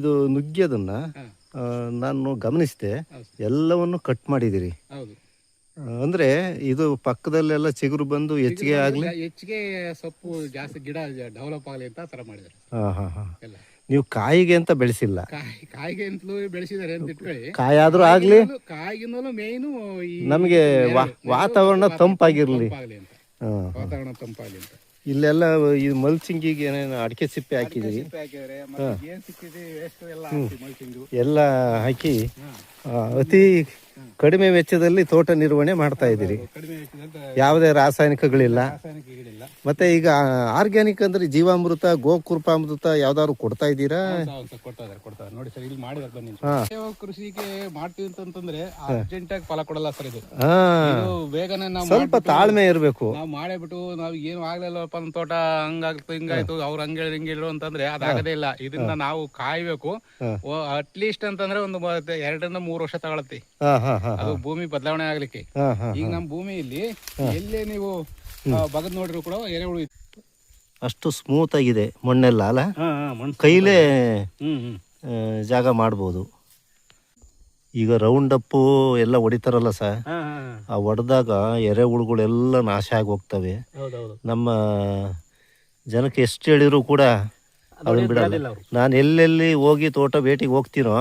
ಇದು ನುಗ್ಗಿ ಅದನ್ನ ಆ, ನಾನು ಗಮನಿಸಿದೆ. ಎಲ್ಲವನ್ನು ಕಟ್ ಮಾಡಿದಿರಿ ಹೌದು. ಅಂದ್ರೆ ಇದು ಪಕ್ಕದಲ್ಲೆಲ್ಲ ಚಿಗುರು ಬಂದು ಹೆಚ್ಚಿಗೆ ಆಗ್ಲಿ? ಹೆಚ್ಚಿಗೆ ಸೊಪ್ಪು ಜಾಸ್ತಿ ಗಿಡ ಡೆವಲಪ್ ಆಗಲಿ ಅಂತ ತರ ಮಾಡಿದ್ದಾರೆ. ಹಾ ಹಾ ಹಾ. ಎಲ್ಲ. ನೀವು ಕಾಯಿಗೆ ಅಂತ ಬೆಳೆಸಿಲ್ಲ? ಕಾಯಿ ಕಾಯಿಗೆ ಅಂತಲೂ ಬೆಳೆಸಿದ್ದಾರೆ ಅಂತ ಇಟ್ಕೊಳ್ಳಿ. ಕಾಯಿ ಆದ್ರೂ ಆಗ್ಲಿ? ಕಾಯಿಗಿಂತಲೂ ಮೇಯ್ನು ಈ ನಮಗೆ ವಾತಾವರಣ ತಂಪಾಗಿರ್ಲಿ. ಅಂತ. ಹಾ. ವಾತಾವರಣ ತಂಪಾಗಲಿ ಅಂತ. ಇಲ್ಲೆಲ್ಲ ಈ ಮಲ್ಸಿಂಗಿಗೆ ಏನೇನು ಅಡಿಕೆ ಸಿಪ್ಪೆ ಹಾಕಿದಿರಿ. ವೇಸ್ಟ್ ಎಲ್ಲ ಹಾಕಿ ಅತಿ ಕಡಿಮೆ ವೆಚ್ಚದಲ್ಲಿ ತೋಟ ನಿರ್ವಹಣೆ ಮಾಡ್ತಾ ಇದ್ದೀರಿ. ಯಾವುದೇ ರಾಸಾಯನಿಕಗಳಿಲ್ಲ. ಮತ್ತೆ ಈಗ ಆರ್ಗ್ಯಾನಿಕ್ ಅಂದ್ರೆ ಜೀವಾಮೃತ ಗೋಕೃಪಾಮೃತ ಯಾವ್ದಾದ್ರು ಕೊಡ್ತಾ ಇದ್ದೀರಾ? ಕೊಡ್ತಾ ಇದಾರೆ ಕೊಡ್ತಾ ಇದಾರೆ ನೋಡಿ ಸರ್ ಇಲ್ಲಿ ಮಾಡಿದಾರೆ ಬನ್ನಿ. ಹಾ. ಸಾವಯವ ಕೃಷಿಗೆ ಮಾಡ್ತೀವಿ ಅಂತಂದ್ರೆ ಅರ್ಜೆಂಟ್ ಆಗಿ ಫಲ ಕೊಡಲ್ಲ ಸರ್ ಇದು. ಹಾ. ಇದು ಬೇಗನೆ ನಾವು ಸ್ವಲ್ಪ ತಾಳ್ಮೆ ಇರಬೇಕು. ನಾವು ಮಾಡೇಬಿಟ್ಟು ನಾವು ಏನು ಆಗ್ಲಿಲ್ಲಪ್ಪ ನಮ್ಮ ತೋಟ ಹಂಗಾಗ್ತು ಹಿಂಗಾಯ್ತು ಅವ್ರು ಹಂಗ ಹೇಳಿದ್ರು ಹಿಂಗ ಹೇಳಿದ್ರು ಅಂತಂದ್ರೆ ಅದಾಗದೇ ಇಲ್ಲ. ಇದನ್ನ ನಾವು ಕಾಯ್ಬೇಕು. ಹಾ. ಅಟ್ಲೀಸ್ಟ್ ಅಂತಂದ್ರೆ ಒಂದು ಮ- ಎರಡರಿಂದ ಮೂರು ವರ್ಷ ತಗೊಳತಿ ಹಾ ಹಾ ಹಾ ಅದು ಭೂಮಿ ಬದಲಾವಣೆ ಆಗ್ಲಿಕ್ಕೆ. ಈಗ ನಮ್ ಈಗ ನಮ್ಮ ಭೂಮಿಯಲ್ಲಿ ಎಲ್ಲೇ ನೀವು ಬಗದ್ ನೋಡಿದ್ರು ಕೂಡ ಎರೆಹುಳು ಇತ್ತು. ಅಷ್ಟು ಸ್ಮೂತ್ ಆಗಿದೆ ಮಣ್ಣೆಲ್ಲ ಅಲ್ಲ? ಕೈಲೇ ಜಾಗ ಮಾಡ್ಬೋದು. ಈಗ ರೌಂಡ್ ಅಪ್ ಎಲ್ಲ ಹೊಡಿತಾರಲ್ಲ ಸರ್. ಆ ಹೊಡೆದಾಗ ಎರೆಹುಳುಗಳೆಲ್ಲ ನಾಶ ಆಗಿ ಹೋಗ್ತವೆ. ನಮ್ಮ ಜನಕ್ಕೆ ಎಷ್ಟು ಹೇಳಿದ್ರು ಕೂಡ ಅವ್ರನ್ನ ಬಿಡಲ್ಲ. ನಾನು ಎಲ್ಲೆಲ್ಲಿ ಹೋಗಿ ತೋಟ ಭೇಟಿಗೆ ಹೋಗ್ತೀನೋ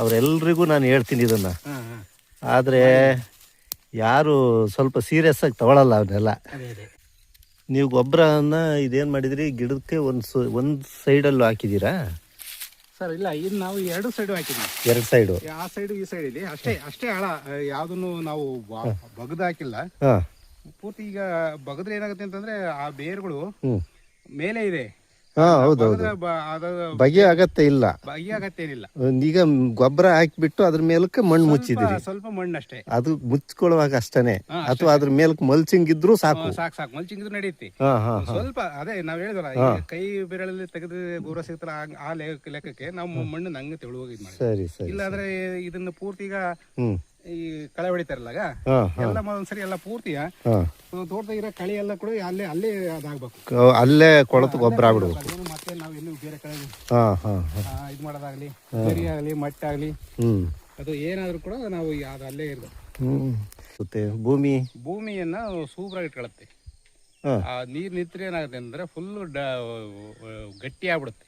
ಅವರೆಲ್ರಿಗೂ ನಾನು ಹೇಳ್ತೀನಿ ಇದನ್ನ. ಆದರೆ ಯಾರು ಸ್ವಲ್ಪ ಸೀರಿಯಸ್ ಆಗಿ ತಗೊಳಲ್ಲ ಅವನ್ನೆಲ್ಲ ನೀವು ಗೊಬ್ಬರನ ಇದೇನು ಮಾಡಿದ್ರಿ? ಗಿಡಕ್ಕೆ ಒಂದು ಸ ಒಂದು ಸೈಡಲ್ಲೂ ಹಾಕಿದ್ದೀರಾ? ಸರ್ ಇಲ್ಲ ಇದು ನಾವು ಎರಡು ಸೈಡ್ ಹಾಕಿದ್ವಿ ಎರಡು ಸೈಡು ಆ ಸೈಡು ಈ ಸೈಡ್ ಇಲ್ಲಿ. ಅಷ್ಟೇ ಅಷ್ಟೇ ಆಳ ಯಾವ್ದನ್ನು ನಾವು ಬಗದ್ ಹಾಕಿಲ್ಲ. ಪೂರ್ತಿ ಈಗ ಬಗದ್ರೆ ಏನಾಗುತ್ತೆ ಅಂತಂದ್ರೆ ಆ ಬೇರುಗಳು ಮೇಲೆ ಇದೆ. ಹಾಂ ಬಗೆ ಅಗತ್ಯ ಇಲ್ಲ. ಬಗೆ ಈಗ ಗೊಬ್ಬರ ಹಾಕಿಬಿಟ್ಟು ಅದ್ರ ಮೇಲಕ್ಕೆ ಮಣ್ಣು ಮುಚ್ಚಿದಿರಿ ಸ್ವಲ್ಪ ಮಣ್ಣು ಅಷ್ಟೇ ಅದು ಮುಚ್ಕೊಳ್ಳುವಾಗ ಅಷ್ಟೇನೆ. ಅಥವಾ ಅದ್ರ ಮೇಲಕ್ಕೆ ಮಲ್ಚಿಂಗ್ ಇದ್ರೂ ಸಾಕು. ಸಾಕು ಸಾಕು. ಮಲ್ಚಿಂಗ್ ನಡೆಯುತ್ತೆ ಹಾ ಹಾ ಸ್ವಲ್ಪ ಅದೇ ನಾವ್ ಹೇಳಿದ್ವಲ್ಲ ಈಗ ಕೈ ಬೆರಳಲ್ಲಿ ತೆಗೆದು ಗೊಬ್ಬರ ಸಿಗ್ತಲ್ಲ ಆ- ಆ ಲೆಕ್ಕ- ಲೆಕ್ಕಕ್ಕೆ ನಾವು ಮಣ್ಣು ನಂಗೆ ತೆಳುವಾಗಿ ಸರಿ ಸರಿ ಇಲ್ಲಾಂದ್ರೆ ಇದನ್ನ ಪೂರ್ತಿ ಈಗ ಈ ಕಳೆ ಹೊಡಿತಾರಲ್ಲ ಆಗ, ಹಾ ಹಾ. ಎಲ್ಲ ಒಂದ್ಸರಿ ಎಲ್ಲ ಪೂರ್ತಿಯ. ತೋಟದ ತೋಟದಾಗ ಇರೋ ಕಳೆ ಎಲ್ಲ ಕೂಡ ಅಲ್ಲೇ ಅಲ್ಲೇ ಅದಾಗ್ಬೇಕು. ಅಲ್ಲೇ ಕೊಳತು ಗೊಬ್ಬರ ಆಗ್ಬಿಡ್ಬೇಕು. ಮತ್ತೆ ನಾವು ಎಲ್ಲೂ ಬೇರೆ ಕಳೆ ಇದು. ಮಾಡೋದಾಗ್ಲಿ ಸರಿ ಆಗಲಿ ಮಟ್ಟ ಆಗಲಿ ಅದು ಏನಾದ್ರೂ ಕೂಡ ನಾವು ಅದು ಅಲ್ಲೇ ಇರ್ಬೇಕು. ಮತ್ತೆ ಭೂಮಿ? ಭೂಮಿಯನ್ನ ಸೂಪರಾಗಿ ಇಟ್ಕೊಳತ್ತೆ. ಹಾ. ಆ ನೀರ್ ನಿಂತ್ರೆ ಏನಾಗುತ್ತೆ ಅಂದ್ರೆ ಫುಲ್ ಗಟ್ಟಿ ಆಗ್ಬಿಡುತ್ತೆ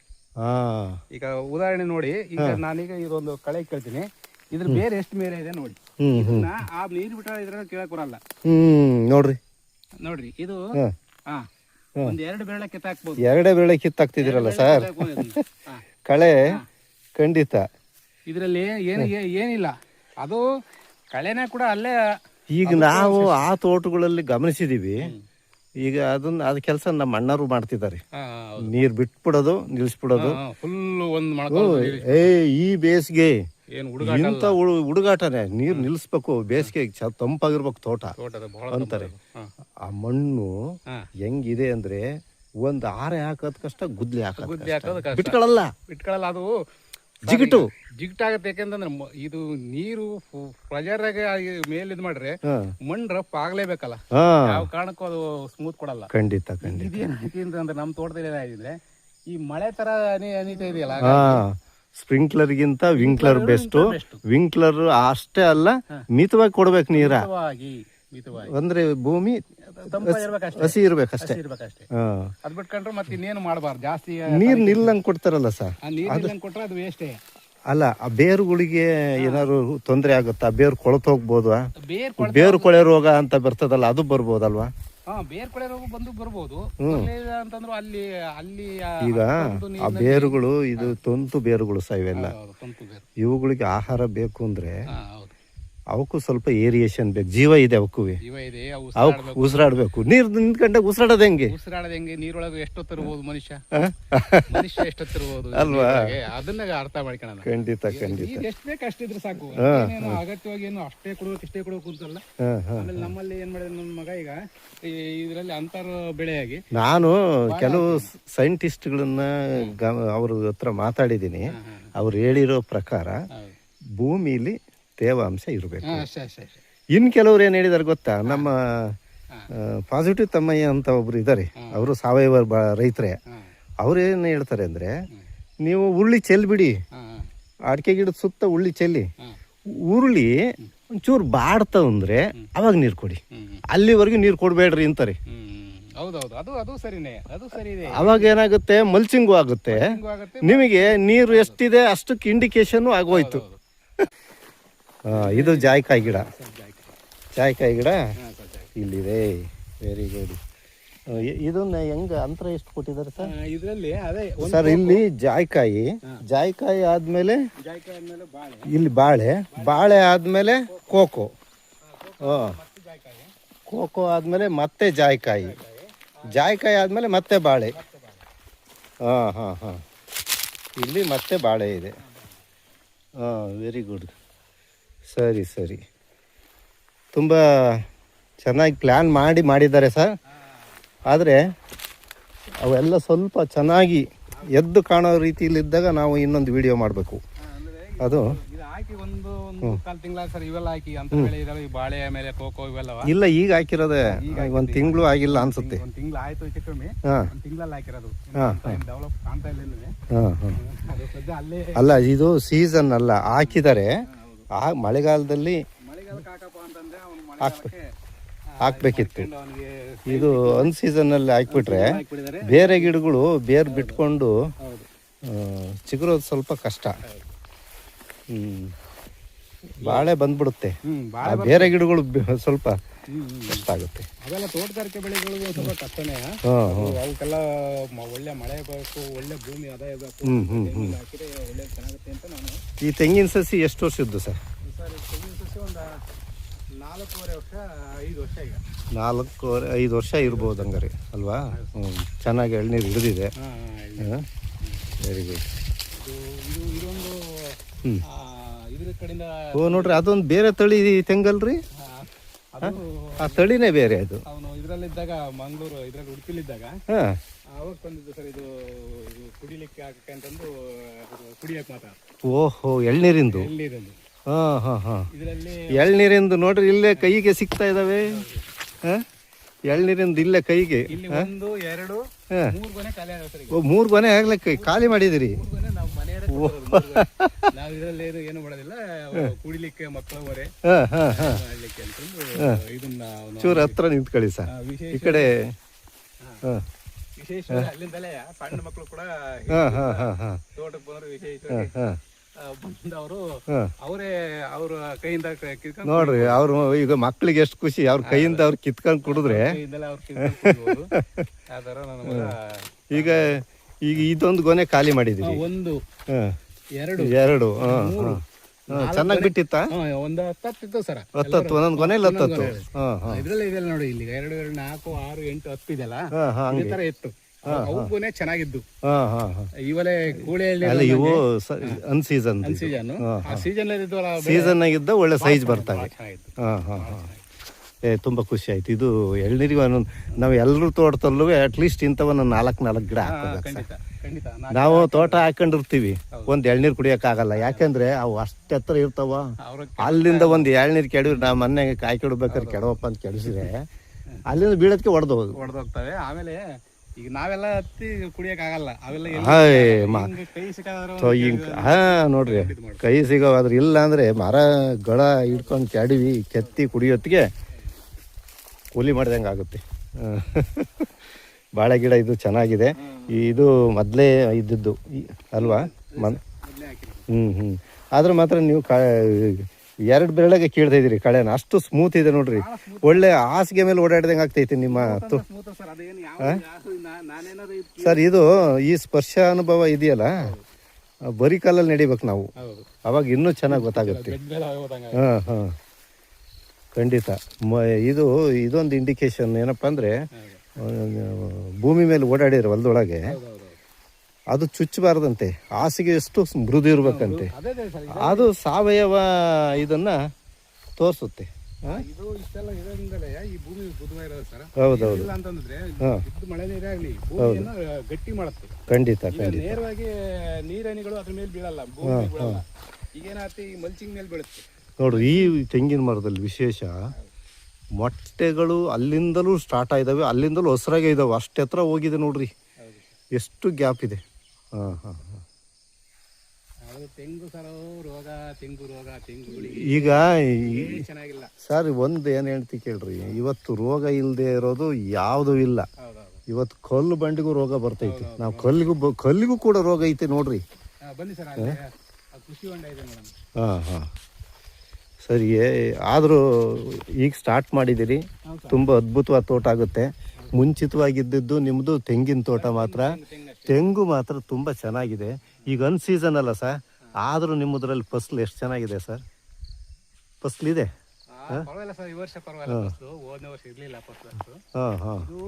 ಈಗ ಉದಾಹರಣೆ ನೋಡಿ ಈಗ ನಾನೀಗ ಇದೊಂದು ಕಳೆ ಕೇಳ್ತೀನಿ. ಇದ್ರ ಬೇರೆ ಎಷ್ಟು ಮೇರೆ ಇದೆ ನೋಡಿ. ಇದನ್ನ ಆ ನೀರು ಬಿಟ್ಟ ಇದ್ರ ಕೇಳಕ್ ಬರಲ್ಲ. ಹ್ಮ್ ನೋಡ್ರಿ. ನೋಡ್ರಿ ಇದು ಹಾ. ಒಂದ್ ಎರಡು ಬೆರಳ ಕಿತ್ತಾಕ್ಬೋದು. ಎರಡೇ ಬೇಳೆ ಕಿತ್ತಾಕ್ತಿದ್ದೀರಲ್ಲ ಸರ್? ಕಳೆ ಖಂಡಿತ. ಇದ್ರಲ್ಲಿ ಏನು ಏನಿಲ್ಲ. ಅದು ಕಳೆನೇ ಕೂಡ ಅಲ್ಲೇ ಈಗ ನಾವು ಆ ತೋಟಗಳಲ್ಲಿ ಗಮನಿಸಿದೀವಿ. ಈಗ ಅದನ್ನ ಅದ ಕೆಲಸ ನಮ್ಮ ಅಣ್ಣರು ಮಾಡ್ತಿದ್ದಾರೆ. ನೀರ್ ಬಿಟ್ಬಿಡೋದು ನಿಲ್ಸ್ಬಿಡೋದು. ಫುಲ್ ಒಂದು ಏ ಈ ಬೇಸಿಗೆ. ಏನ್ ಹುಡುಗಾಟನೆ ಇಂಥ ಹುಡು- ಹುಡುಗಾಟನೇ ನೀರ್ ನಿಲ್ಸ್ಬೇಕು ಬೇಸಿಗೆ ಚ- ತಂಪಾಗಿರ್ಬೇಕು ತೋಟ. ತೋಟದ ಬಹಳ ಅಂತಾರೆ. ಆ ಮಣ್ಣು ಹಾ. ಹೆಂಗಿದೆ ಅಂದ್ರೆ ಒಂದ್ ಆರೆ ಹಾಕೋದ್ ಕಷ್ಟ ಗುದ್ಲಿ ಹಾಕೋದ್ ಗುದ್ದಿ ಕಷ್ಟ. ಹಾಕೋದು ಕಷ್ಟ. ಬಿಟ್ಕೊಳಲ್ಲ. ಇಟ್ಕೊಳ್ಳಲ್ಲ ಅದು ಜಿಗಿಟು. ಜಿಗಿಟಾಗತ್ತೆ. ಯಾಕಂತಂದ್ರೆ ಮ- ಇದು ನೀರು ಪ್ರಜಾರಾಗೆ ಮೇಲೆ ಇದ್ ಮಾಡ್ರೆ ಹಾ. ಮಣ್ಣು ರಫ್ ಆಗ್ಲೇಬೇಕಲ್ಲ. ಹಾ. ಯಾವ ಕಾರಣಕ್ಕೂ ಅದು ಸ್ಮೂತ್ ಕೊಡಲ್ಲ. ಖಂಡಿತ ಖಂಡಿತ. ಇದೇನಾಯ್ತು ಅಂತಂದ್ರೆ ನಮ್ಮ ತೋಟದಲ್ಲಿ ಏನಾಗಿದ್ರೆ ಈ ಮಳೆ ತರ ಅನಿ- ಅನಿತ ಇದೆಯಲ್ಲ ಹಾ. ಸ್ಪ್ರಿಂಕ್ಲರ್ಗಿಂತ ವಿಂಕ್ಲರ್ ಬೆಸ್ಟ್. ವಿಂಕ್ಲರ್ ಅಷ್ಟೇ ಅಲ್ಲ ಮಿತವಾಗಿ ಕೊಡ್ಬೇಕು ನೀರ. ಅಂದ್ರೆ ಭೂಮಿ ಹಸಿ ಇರ್ಬೇಕಷ್ಟೇ. ಅದ್ ಬಿಟ್ಕೊಂಡ್ರೆ ಮತ್ತೆ ಇನ್ನೇನು ಮಾಡಬಾರ್ದು. ಜಾಸ್ತಿ ನೀರ್ ನಿಲ್ಲಂಗ್ ಕೊಡ್ತಾರಲ್ಲ ಸರ್? ಕೊಟ್ರೆ ಅದು ವೇಸ್ಟೇ ಅಲ್ಲ ಆ ಬೇರುಗಳಿಗೆ ಏನಾದ್ರು ತೊಂದರೆ ಆಗುತ್ತಾ? ಬೇರು ಕೊಳತೋಗ್ಬೋದಾ ಬೇರು ಕೊಳೆ ರೋಗ ಅಂತ ಬರ್ತದಲ್ಲ ಅದು ಬರ್ಬೋದಲ್ವಾ? ಹಾ ಬೇರ್ ಕೊಳೆ ರೋಗ ಬಂದು ಬರ್ಬೋದು. ಬರ್ಲಿಲ್ಲ ಅಂತಂದ್ರು ಅಲ್ಲಿ ಅಲ್ಲಿ ಈಗ ಆ ಬೇರುಗಳು ಇದು ತಂತು ಬೇರುಗಳು ಸಹ ಇವೆಲ್ಲ. ಬೇರು. ಇವುಗಳಿಗೆ ಆಹಾರ ಬೇಕು ಅಂದ್ರೆ ಹಾ ಹೌದು. ಅವಕ್ಕೂ ಸ್ವಲ್ಪ ಏರಿಯೇಷನ್ ಬೇಕು. ಜೀವ ಇದೆ ಅವಕ್ಕೂ ಜೀವ ಇದೆ ಅವು ಅವಕ್ಕೆ ಉಸಿರಾಡ್ಬೇಕು. ನೀರ್ ನಿಂತ್ಕೊಂಡಾಗ ಉಸಿರಾಡೋದು ಹೆಂಗೆ? ಉಸಿರಾಡದ ಹೆಂಗೆ? ನೀರೊಳಗೆ ಎಷ್ಟೊತ್ತಿರ್ಬೋದು ಮನುಷ್ಯ? ಮನುಷ್ಯ ಎಷ್ಟೊತ್ತಿರ್ಬೋದು? ಅಲ್ವಾ? ಅದನ್ನ ಅರ್ಥ ಮಾಡ್ಕೊಳ್ಳೋಣ. ಖಂಡಿತ ಖಂಡಿತ. ಎಷ್ಟು ಬೇಕು ಅಷ್ಟಿದ್ರೆ ಸಾಕು. ಅಗತ್ಯವಾಗಿ ಏನು ಅಷ್ಟೇ ಕೊಡ್ಬೇಕು ಇಷ್ಟೇ ಕೊಡ್ಬೇಕು ಅಂತಲ್ಲ. ಆಮೇಲೆ ನಮ್ಮಲ್ಲಿ ಏನ್ ಮಾಡಿದ್ರೆ ನನ್ನ ಮಗ ಈಗ? ಇದರಲ್ಲಿ ಅಂತರ ಬೆಳೆಯಾಗಿ ನಾನು ಕೆಲವು ಸೈಂಟಿಸ್ಟ್ಗಳನ್ನ ಅವ್ರ ಹತ್ರ ಮಾತಾಡಿದ್ದೀನಿ. ಅವ್ರು ಹೇಳಿರೋ ಪ್ರಕಾರ. ಭೂಮಿಲಿ ತೇವಾಂಶ ಇರಬೇಕು. ಇನ್ನು ಕೆಲವ್ರು ಏನ್ ಹೇಳಿದಾರೆ ಗೊತ್ತಾ? ನಮ್ಮ ಪಾಸಿಟಿವ್ ತಮ್ಮಯ್ಯ ಅಂತ ಒಬ್ರು ಇದ್ದಾರೆ ಅವರು ಸಾವಯವ ಬ- ರೈತರೇ. ಅವ್ರು ಅವ್ರೇನು ಹೇಳ್ತಾರೆ ಅಂದ್ರೆ ನೀವು ಉರುಳಿ ಚೆಲ್ಬಿಡಿ ಬಿಡಿ. ಅಡಿಕೆ ಗಿಡದ ಸುತ್ತ ಉರುಳಿ ಚೆಲ್ಲಿ. ಉರುಳಿ ಒಂಚೂರು ಅಂದ್ರೆ ಅವಾಗ ನೀರು ಕೊಡಿ. ಅಲ್ಲಿವರೆಗೂ ನೀರು ಕೊಡಬೇಡ್ರಿ ಅಂತಾರೆ. ಅವಾಗ ಏನಾಗುತ್ತೆ? ಮಲ್ಚಿಂಗು ಆಗುತ್ತೆ. ನಿಮಗೆ ನೀರು ಎಷ್ಟಿದೆ ಅಷ್ಟಕ್ಕೆ ಇಂಡಿಕೇಶನ್ ಆಗೋಯ್ತು ಇದು ಜಾಯ್ಕಾಯಿ ಗಿಡ. ಜಾಯ್ಕಾಯಿ. ಗಿಡ ಇಲ್ಲಿದೆ. ವೆರಿ ಗುಡ್ ಇದನ್ನ ಹೆಂಗ ಅಂತರ ಎಷ್ಟು ಕೊಟ್ಟಿದ್ದಾರೆ ಸರ್? ಇದರಲ್ಲಿ ಅದೇ ಸರ್ ಇಲ್ಲಿ ಜಾಯ್ಕಾಯಿ. ಜಾಯ್ಕಾಯಿ ಆದ್ಮೇಲೆ ಇಲ್ಲಿ ಬಾಳೆ. ಬಾಳೆ ಆದ್ಮೇಲೆ ಕೋಕೋ. ಕೋಕೋ ಆದ್ಮೇಲೆ ಮತ್ತೆ ಜಾಯ್ಕಾಯಿ. ಜಾಯ್ಕಾಯಿ ಆದ್ಮೇಲೆ ಮತ್ತೆ ಬಾಳೆ. ಹಾಂ ಹಾಂ ಹಾಂ. ಇಲ್ಲಿ ಮತ್ತೆ ಬಾಳೆ ಇದೆ. ಹಾಂ ವೆರಿ ಗುಡ್ ಸರಿ ಸರಿ. ತುಂಬ ಚೆನ್ನಾಗಿ ಪ್ಲ್ಯಾನ್ ಮಾಡಿ ಮಾಡಿದ್ದಾರೆ ಸರ್. ಆದರೆ ಅವೆಲ್ಲ ಸ್ವಲ್ಪ ಚೆನ್ನಾಗಿ ಎದ್ದು ಕಾಣೋ ರೀತಿಯಲ್ಲಿದ್ದಾಗ ನಾವು ಇನ್ನೊಂದು ವಿಡಿಯೋ ಮಾಡಬೇಕು. ಅದು ಹಾಕಿ ಒಂದು ಕಾಲ್ ತಿಂಗಳ ಸರ್ ಇವೆಲ್ಲ ಹಾಕಿ ಅಂತ ಬೆಳೆ ಇದಾವೆ ಬಾಳೆ ಆಮೇಲೆ ಕೋಕೋ ಇವೆಲ್ಲ ಇಲ್ಲ ಈಗ ಹಾಕಿರೋದೆ ಒಂದು ತಿಂಗಳು ಆಗಿಲ್ಲ ಅನ್ಸುತ್ತೆ. ಒಂದ್ ತಿಂಗಳು ಆಯ್ತು ಹೆಚ್ಚು ಕಮ್ಮಿ ಒಂದ್ ತಿಂಗಳಲ್ಲಿ ಹಾಕಿರೋದು. ಹಾಂ ಡೆವಲಪ್ ಕಾಣ್ತಾ ಇಲ್ಲ ಅಲ್ಲೇ ಅಲ್ಲ ಇದು ಸೀಸನ್ ಅಲ್ಲ ಹಾಕಿದ್ದಾರೆ. ಆ ಮಳೆಗಾಲದಲ್ಲಿ ಹಾಕ್ಬೇಕಿತ್ತು. ಇದು ಒನ್ ಸೀಸನ್ನಲ್ಲಿ ಹಾಕ್ಬಿಟ್ರೆ ಬೇರೆ ಗಿಡಗಳು ಬೇರ್ ಬಿಟ್ಕೊಂಡು ಚಿಗುರೋದು ಸ್ವಲ್ಪ ಕಷ್ಟ. ಹ್ಮ್. ಬಾಳೆ ಬಂದ್ಬಿಡುತ್ತೆ. ಬೇರೆ ಗಿಡಗಳು ಸ್ವಲ್ಪ ಆಗುತ್ತೆ ಅವೆಲ್ಲ ತೋಟಗಾರಿಕೆ ಬೆಳೆಗಳಿಗೂ ಸ್ವಲ್ಪ ಕಷ್ಟನೇ. ಅದು ಅವಕ್ಕೆಲ್ಲ ಮ- ಒಳ್ಳೆ ಮಳೆ ಬೇಕು ಒಳ್ಳೆ ಭೂಮಿ ಆದಾಯ ಬೇಕು. ಹ್ಮ್ ಹಾಕಿದ್ರೆ ಒಳ್ಳೆ ಚೆನ್ನಾಗುತ್ತೆ ಅಂತ ನಾನು ಈ ತೆಂಗಿನ ಸಸಿ ಎಷ್ಟು ವರ್ಷದ್ದು ಸರ್? ಸರ್ ತೆಂಗಿನ ಸಸಿ ಒಂದು ನಾಲ್ಕೂವರೆ ವರ್ಷ ಐದು ವರ್ಷ ಈಗ. ನಾಲ್ಕೂವರೆ ಐದು ವರ್ಷ ಇರ್ಬೋದು ಹಂಗಾರೆ ಅಲ್ವಾ? ಹ್ಞೂ ಚೆನ್ನಾಗಿ ಎಳ್ನೀರು ಹಿಡಿದಿದೆ. ಹಾಂ ವೆರಿ ಗುಡ್ ಇದು ಇದು ಇದೊಂದು ಹ್ಮ್. ಆ, ಇದ್ರ ಕಡೆಯಿಂದ ಓ ನೋಡ್ರಿ ಅದೊಂದು ಬೇರೆ ತಳಿ ತೆಂಗಲ್ರಿ? ಆ, ತಳಿನೇ ಬೇರೆ ಅದು. ಅವನು ಇದರಲ್ಲಿದ್ದಾಗ ಮಂಗಳೂರು ಇದರಲ್ಲಿ ಉಡುಪಿಲಿದ್ದಾಗ ಹಾಂ. ಅವಾಗ ತಂದಿದ್ದು ಸರ್ ಇದು ಇದು ಕುಡಿಲಿಕ್ಕೆ ಹಾಕಕ್ಕೆ ಅಂತಂದು ಕುಡಿಯಕ್ಕೆ ಮಾತ್ರ. ಓಹೋ ಎಳ್ನೀರಿಂದು. ಎಲ್ಲಿರೋದು ಹಾಂ ಹಾಂ ಹಾಂ. ಇದರಲ್ಲಿ ಎಳ್ನೀರಿಂದು ನೋಡ್ರಿ ಇಲ್ಲೇ ಕೈಗೆ ಸಿಗ್ತಾ ಇದಾವೆ. ಹಾಂ? ಎಳ್ನೀರಿಂದು ಇಲ್ಲೇ ಕೈಗೆ. ಇಲ್ಲಿ ಒಂದು ಎರಡು ಮೂರು ಖಾಲಿ ಸರ್ ಈಗ. ಓ ಮೂರು ಆಗ್ಲಿಕ್ಕೆ ಖಾಲಿ ಮಾಡಿದಿರಿ ಮೂರು ನಾವು ನಾವು ಇದರಲ್ಲಿ ಏನು ಏನು ಮಾಡೋದಿಲ್ಲ ಕುಡಿಲಿಕ್ಕೆ ಮಕ್ಕಳ ಹೊರೆ ಮಾಡ್ಲಿಕ್ಕೆ ಅಂತಂದು ಇದನ್ನ ಚೂರು ಹತ್ರ ನಿಂತ್ಕೊಳ್ಳಿ ಸರ್. ಈ ಕಡೆ ವಿಶೇಷ ಅಲ್ಲಿಂದಲೇ ಸಣ್ಣ ಮಕ್ಕಳು ಕೂಡ ಹಾಂ ಹಾಂ ಹಾಂ ಹಾಂ. ತೋಟಕ್ಕೆ ಬಂದ್ರೆ ವಿಶೇಷ ಹಾಂ ಬಂದವರು ಅವರೇ ಅವ್ರ ಕೈಯಿಂದ ನೋಡ್ರಿ ಅವ್ರು ಈಗ ಮಕ್ಳಿಗೆ ಎಷ್ಟು ಖುಷಿ ಅವ್ರ ಕೈಯಿಂದ ಅವ್ರು ಕಿತ್ಕೊಂಡ್ ಕುಡಿದ್ರೆ. ಈಗ ಈಗ ಇದೊಂದು ಗೊನೆ ಖಾಲಿ ಮಾಡಿದ್ವಿ ಒಂದು ಎರಡು ಎರಡು ಚೆನ್ನಾಗಿ ಬಿಟ್ಟಿತ್ತಾ? ಒಂದು ಹತ್ತಿತ್ತು ಸರ. ಹತ್ತತ್ತು ಒಂದೊಂದು ಕೊನೆಯಲ್ಲಿ ಹತ್ತತ್ತು ಹಾಂ ಹಾಂ. ಇದ್ರಲ್ಲಿ ಇದೆಲ್ಲ ನೋಡಿ ಇಲ್ಲಿ ಎರಡು ಎರಡು ನಾಲ್ಕು ಆರು ಎಂಟು ಹತ್ತು ಇದೆಲ್ಲ ಈ ತರ ಇತ್ತು. ಅವಕ್ಕೂನೆ ಚೆನ್ನಾಗಿದ್ದು. ಇವಲೇ ಕೂಳೆಯಲ್ಲಿ ಇವು ಅನ್ ಸೀಸನ್ ಸೀಸನ್ ಆ ಸೀಸನ್ ಸೀಸನ್ ಆಗಿದ್ದ ಒಳ್ಳೆ ಸೈಜ್ ಬರ್ತವೆ. ತುಂಬ ಖುಷಿ ಆಯ್ತು. ಇದು ಎಳ್ನೀರಿಗೆ ಒಂದೊಂದು ನಾವು ಎಲ್ಲರೂ ತೋಟದಲ್ಲೂ ಅಟ್ಲೀಸ್ಟ್ ಇಂಥವನ್ನ ನಾಲ್ಕು ನಾಲ್ಕು ಗಿಡ ಹಾಕ್ತದೆ ನಾವು ತೋಟ ಹಾಕೊಂಡಿರ್ತೀವಿ. ಒಂದು ಎಳ್ನೀರು ಕುಡಿಯೋಕ್ಕಾಗಲ್ಲ. ಯಾಕೆಂದ್ರೆ ಅವು ಅಷ್ಟು ಎತ್ತರ ಇರ್ತಾವ. ಅಲ್ಲಿಂದ ಒಂದು ಎಳ್ನೀರು ಕೆಡವಿ ನಾ ಮೊನ್ನೆ ಕಾಯಿ ಕೆಡಬೇಕಾದ್ರೆ ಕೆಡವಪ್ಪ ಅಂತ ಕೆಡಿಸಿದ್ರೆ ಅಲ್ಲಿಂದ ಬೀಳೋದಕ್ಕೆ ಹೊಡೆದು ಹೋಗುದು. ಹೊಡೆದೋಗ್ತವೆ ಆಮೇಲೆ ಈಗ ನಾವೆಲ್ಲ ಹತ್ತಿ ಕುಡಿಯಕ್ ಆಗಲ್ಲ ಅವೆಲ್ಲ ಹಾ ನೋಡ್ರಿ. ಕೈ ಸಿಗೋವಾದ್ರೆ ಇಲ್ಲ ಅಂದ್ರೆ ಮರ ಗಳ ಹಿಡ್ಕೊಂಡು ಕೆಡವಿ ಕೆತ್ತಿ ಕುಡಿಯೋತ್ತಿಗೆ ಕೂಲಿ ಮಾಡ್ದಂಗೆ ಆಗುತ್ತೆ? ಬಾಳೆ ಗಿಡ ಇದು ಚೆನ್ನಾಗಿದೆ. ಇದು ಮೊದಲೇ ಇದ್ದಿದ್ದು. ಅಲ್ವಾ? ಮನ್. ಹ್ಞೂ ಹ್ಞೂ ಆದ್ರೆ ಮಾತ್ರ ನೀವು ಕ ಎರಡು ಬೆರಳಿಗೆ ಕೀಳ್ತಾ ಇದ್ದೀರಿ ಕಳೆನ. ಅಷ್ಟು ಸ್ಮೂತ್ ಇದೆ ನೋಡ್ರಿ. ಒಳ್ಳೆ ಹಾಸಿಗೆ ಮೇಲೆ ಓಡಾಡ್ದಂಗೆ ಆಗ್ತೈತಿ ನಿಮ್ಮ ಸರ್ ಇದು ಈ ಸ್ಪರ್ಶ ಅನುಭವ ಇದೆಯಲ್ಲ? ಬರೀ ಕಾಲಲ್ಲಿ ನಡಿಬೇಕು ನಾವು. ಅವಾಗ ಇನ್ನೂ ಚೆನ್ನಾಗಿ ಗೊತ್ತಾಗುತ್ತೆ. ಹಾಂ ಹಾಂ. ಖಂಡಿತ. ಮ ಇದು ಇದೊಂದು ಇಂಡಿಕೇಶನ್ ಏನಪ್ಪ ಅಂದರೆ ಭೂಮಿ ಮೇಲೆ ಓಡಾಡಿರೋ ಹೊಲದೊಳಗೆ ಅದು ಚುಚ್ಚಬಾರ್ದಂತೆ. ಹಾಸಿಗೆ ಎಷ್ಟು ಮೃದು ಇರ್ಬೇಕಂತೆ. ಅದೇ ಸಾವಯವ ಇದನ್ನ ತೋರಿಸುತ್ತೆ. ಇದು ಇಷ್ಟೆಲ್ಲ ಇರೋದ್ರಿಂದಲೇ ಈ ಭೂಮಿ ಬುಧವಾಗಿರೋದು ಸರ್. ಹೌದೌದು. ಖಂಡಿತ ಖಂಡಿತ. ನೇರವಾಗಿ ನೀರಣಿಗಳು ಅದ್ರ ಮೇಲೆ ಬೀಳಲ್ಲ ಈಗೇನಾಗ್ತಿ ಈ ಮಲ್ಚಿಂಗ್ ಮೇಲೆ ಬೀಳುತ್ತೆ. ನೋಡ್ರಿ ಈ ತೆಂಗಿನ ಮರದಲ್ಲಿ ವಿಶೇಷ ಮೊಟ್ಟೆಗಳು ಅಲ್ಲಿಂದಲೂ ಸ್ಟಾರ್ಟ್ ಆಗಿದ್ದಾವೆ ಅಲ್ಲಿಂದಲೂ ಹಸ್ರಾಗೆ ಇದ್ದಾವೆ ಅಷ್ಟು ಹತ್ರ ಹೋಗಿದೆ ನೋಡ್ರಿ. ಎಷ್ಟು ಗ್ಯಾಪ್ ಇದೆ. ಹಾಂ ಹಾಂ ಹಾಂ. ಅದು ತೆಂಗು ರೋಗ ತೆಂಗು ರೋಗ ತೆಂಗುಗಳಿಗೆ ಈಗ ಚೆನ್ನಾಗಿಲ್ಲ. ಸರ್ ಒಂದು ಏನು ಹೇಳ್ತಿ ಕೇಳ್ರಿ ಇವತ್ತು ರೋಗ ಇಲ್ಲದೆ ಇರೋದು ಯಾವುದೂ ಇಲ್ಲ. ಇವತ್ತು ಕಲ್ಲು ಬಂಡಿಗೂ ರೋಗ ಬರ್ತೈತಿ. ನಾವು ಕಲ್ಲಿಗೂ ಕಲ್ಲಿಗೂ ಕೂಡ ರೋಗ ಐತೆ ನೋಡ್ರಿ. ಬನ್ನಿ ಸರ್ ಹಾಂ ಹಾಂ. ಸರಿ ಆದರೂ ಈಗ ಸ್ಟಾರ್ಟ್ ಮಾಡಿದ್ದೀರಿ. ತುಂಬ ಅದ್ಭುತವಾದ ತೋಟ ಆಗುತ್ತೆ. ಮುಂಚಿತವಾಗಿದ್ದದ್ದು ನಿಮ್ಮದು ತೆಂಗಿನ ತೋಟ ಮಾತ್ರ. ತೆಂಗು ಮಾತ್ರ ತುಂಬ ಚೆನ್ನಾಗಿದೆ. ಈಗ ಅನ್ ಸೀಸನ್ ಅಲ್ಲ ಸರ್. ಆದರೂ ನಿಮ್ಮದ್ರಲ್ಲಿ ಫಸ್ಲು ಎಷ್ಟು ಚೆನ್ನಾಗಿದೆ ಸರ್? ಫಸ್ಲಿದೆ ಪರವಾಗಿಲ್ಲ ಸರ್ ಈ ವರ್ಷ ಪರವಾಗಿಲ್ಲ. ಫಸ್ಲು ಹೋದ ವರ್ಷ ಇರ್ಲಿಲ್ಲ ಫಸ್ಟ್ ಹಾಂ ಹಾಂ. ಇದು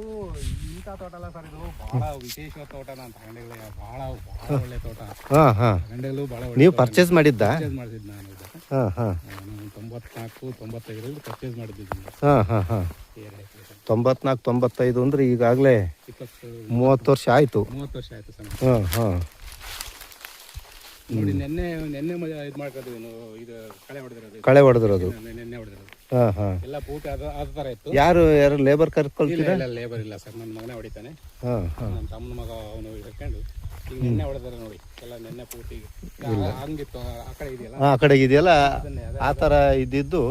ಇಂಥ ತೋಟ ಅಲ್ಲ ಸರ್ ಇದು ಬಹಳ ವಿಶೇಷವಾದ ತೋಟ ನಾನು ತಗೊಂಡಿಲ್ಲ ಬಹಳ ಬಹಳ ಒಳ್ಳೆ ತೋಟ. ಹಾಂ ಹಾಂ. ತಗೊಂಡೆಲ್ಲೂ ಬಹಳ ಒಳ್ಳೆ ನೀವು ಪರ್ಚೇಸ್ ಮಾಡಿದ್ದ? ಪರ್ಚೇಸ್ ಮಾಡಿಸಿದ್ದು ನಾನು ಇದು ಹಾಂ ಹಾಂ. ನಾನು ತೊಂಬತ್ನಾಲ್ಕು ತೊಂಬತ್ತೈದರಲ್ಲಿ ಪರ್ಚೇಸ್ ಮಾಡಿದ್ದೀನಿ ಹಾಂ ಹಾಂ ಹಾಂ. ತೊಂಬತ್ನಾಲ್ಕು ತೊಂಬತ್ತೈದು ಅಂದ್ರೆ ಈಗಾಗಲೇ ಇಪ್ಪತ್ತು ಮೂವತ್ತು ವರ್ಷ ಆಯಿತು. ಮೂವತ್ತು ವರ್ಷ ಆಯ್ತು ಸರ್. ಹಾಂ ಹಾಂ. ನೋಡಿ ನೆನ್ನೆ ನೆನ್ನೆ ಇದು ಮಾಡ್ಕೊತೀವಿ ಇದು ಕಳೆ ಹೊಡೆದಿರೋದು. ಕಳೆ ಹೊಡೆದಿರೋದು. ನೆನ್ನೆ- ಹೊಡೆದಿರೋದು. ಹಾಂ ಹಾಂ. ಎಲ್ಲ ಪೂಟ ಅದು ಅದ ಥರ ಇತ್ತು. ಯಾರು ಯಾರು ಲೇಬರ್ ಕರ್ಕೊಳ್ತೀರಾ? ಇಲ್ಲ ಲೇಬರ್ ಇಲ್ಲ ಸರ್ ನನ್ನ ಮಗನೇ ಹೊಡಿತಾನೆ. ಹಾಂ ಹಾಂ. ನನ್ನ ತಮ್ಮನ ಮಗ ಅವನು ಹಿಡ್ಕೊಂಡು ಈಗ ನೆನ್ನೆ ಹೊಡೆದಾರೆ ನೋಡಿ ಎಲ್ಲ ನೆನ್ನೆ ಪೂರ್ತಿ ಹಂಗಿತ್ತು ಆ ಕಡೆ ಇದೆಯಲ್ಲ? ಆ ಕಡೆಗೆ ಇದೆಯಲ್ಲ? ಆ ಥರ ಇದ್ದಿದ್ದು.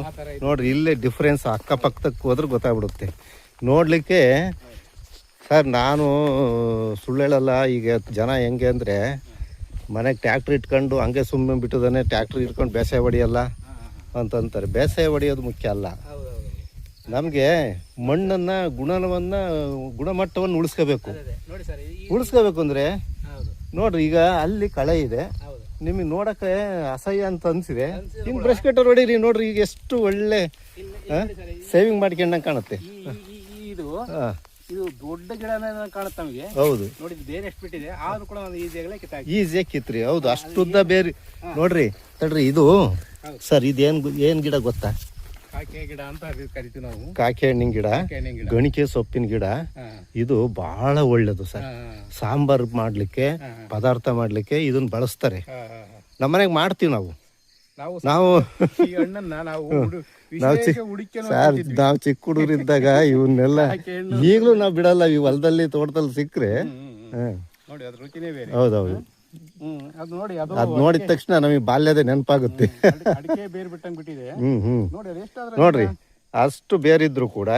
ನೋಡ್ರಿ ಇಲ್ಲೇ ಡಿಫ್ರೆನ್ಸ್ ಅಕ್ಕಪಕ್ಕಕ್ಕೆ ಹೋದ್ರೆ ಗೊತ್ತಾಗ್ಬಿಡುತ್ತೆ. ನೋಡಲಿಕ್ಕೆ ಸರ್ ನಾನು ಸುಳ್ಳೇಳಲ್ಲ ಈಗ ಜನ ಹೆಂಗೆ ಅಂದರೆ ಮನೆಗೆ ಟ್ಯಾಕ್ಟ್ರ್ ಇಟ್ಕೊಂಡು ಹಂಗೆ ಸುಮ್ಮನೆ ಬಿಟ್ಟದಾನೆ ಟ್ಯಾಕ್ಟ್ರ್ ಇಟ್ಕೊಂಡು ಬೇಸಾಯ ಹೊಡಿಯಲ್ಲ ಅಂತಂತಾರೆ. ಬೇಸಾಯ ಹೊಡೆಯೋದು ಮುಖ್ಯ ಅಲ್ಲ. ನಮಗೆ ಮಣ್ಣನ್ನು ಗುಣವನ್ನು ಗುಣಮಟ್ಟವನ್ನು ಉಳಿಸ್ಕೋಬೇಕು. ಉಳಿಸ್ಕೋಬೇಕು ಅಂದರೆ ನೋಡ್ರಿ ಈಗ ಅಲ್ಲಿ ಕಳೆ ಇದೆ. ನಿಮಗೆ ನೋಡಕ್ಕೆ ಅಸಹ್ಯ ಅಂತ ಅನ್ಸಿದೆ. ಹಿಂಗೆ ಬ್ರಷ್ ಕಟ್ಟರ್ ಹೊಡೀರಿ ನೋಡ್ರಿ ಈಗ ಎಷ್ಟು ಒಳ್ಳೆ ಸೇವಿಂಗ್ ಮಾಡ್ಕೊಂಡಂಗೆ ಕಾಣುತ್ತೆ. ಇದು ಹಾಂ. ಇದು ದೊಡ್ಡ ಗಿಡನೇ ಕಾಣುತ್ತೆ ನಮಗೆ. ಹೌದು. ನೋಡಿ ಇದು ಬೇರೆ ಎಷ್ಟು ಬಿಟ್ಟಿದೆ ಆದ್ರೂ ಕೂಡ ಒಂದು ಈಸಿಯಾಗಲೇ ಕಿತ್ತಾಕಿ. ಈಸಿಯಾಗಿ ಕಿತ್ರಿ. ಹೌದು ಅಷ್ಟುದ್ದ ಬೇರೆ ನೋಡ್ರಿ ತಡ್ರಿ ಇದು ಸರ್ ಇದೇನ್ ಏನು ಗಿಡ ಗೊತ್ತಾ? ಕಾಕೆ ಗಿಡ ಅಂತ ಕರಿತೀವಿ ನಾವು. ಕಾಕೆ ಹಣ್ಣಿನ ಗಿಡ ಗಣಿಕೆ ಸೊಪ್ಪಿನ ಗಿಡ. ಇದು ಬಹಳ ಒಳ್ಳೇದು ಸರ್. ಸಾಂಬಾರ್ ಮಾಡ್ಲಿಕ್ಕೆ ಪದಾರ್ಥ ಮಾಡ್ಲಿಕ್ಕೆ ಇದನ್ನ ಬಳಸ್ತಾರೆ. ನಮ್ಮನೆಗೆ ಮಾಡ್ತೀವಿ ನಾವು. ನಾವು ನಾವು ವಿಶೇಷ ಸರ್ ನಾವು ಚಿಕ್ಕ ಹುಡುಗರಿದ್ದಾಗ ಇವನ್ನೆಲ್ಲ ಈಗಲೂ ನಾವು ಬಿಡಲ್ಲ ಈ ಹೊಲದಲ್ಲಿ ತೋಟದಲ್ಲಿ ಸಿಕ್ಕರೆ. ಹೌದೌದು. ಅದು ನೋಡಿ ಅದು ಅದ್ ನೋಡಿದ ತಕ್ಷಣ ನಮಗೆ ಬಾಲ್ಯದ ನೆನಪಾಗುತ್ತೆ. ನೋಡ್ರಿ ಅಷ್ಟು ಬೇರಿದ್ರು ಕೂಡ